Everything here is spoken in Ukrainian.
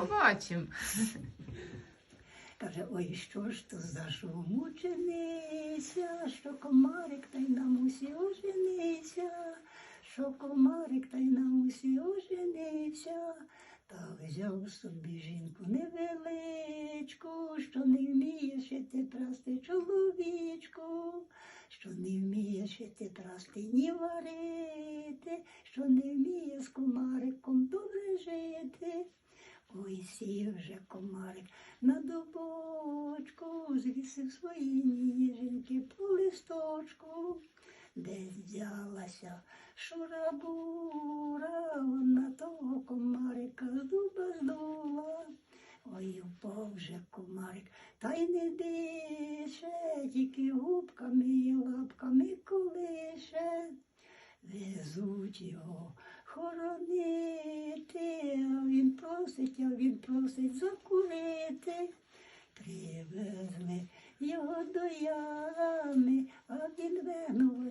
Побачимо. Каже, ой, що ж то за шум учениця, що комарик та й нам усі ожениться, що комарик та й нам усі ожениться, та взяв собі жінку невеличку, що не вміє шити прасти чоловічку, що не вміє шити прасти ні варити, що не вміє з комариком добре жити. Ой, сів вже комарик на дубочку, звісив свої ніженьки по листочку, десь взялася шурабура, вона того комарика з дуба здула. Ой, упав вже комарик, та й не дише, тільки губками і лапками колише. Везуть його він просить, а він просить закурити. Привезли його до ями, а він венув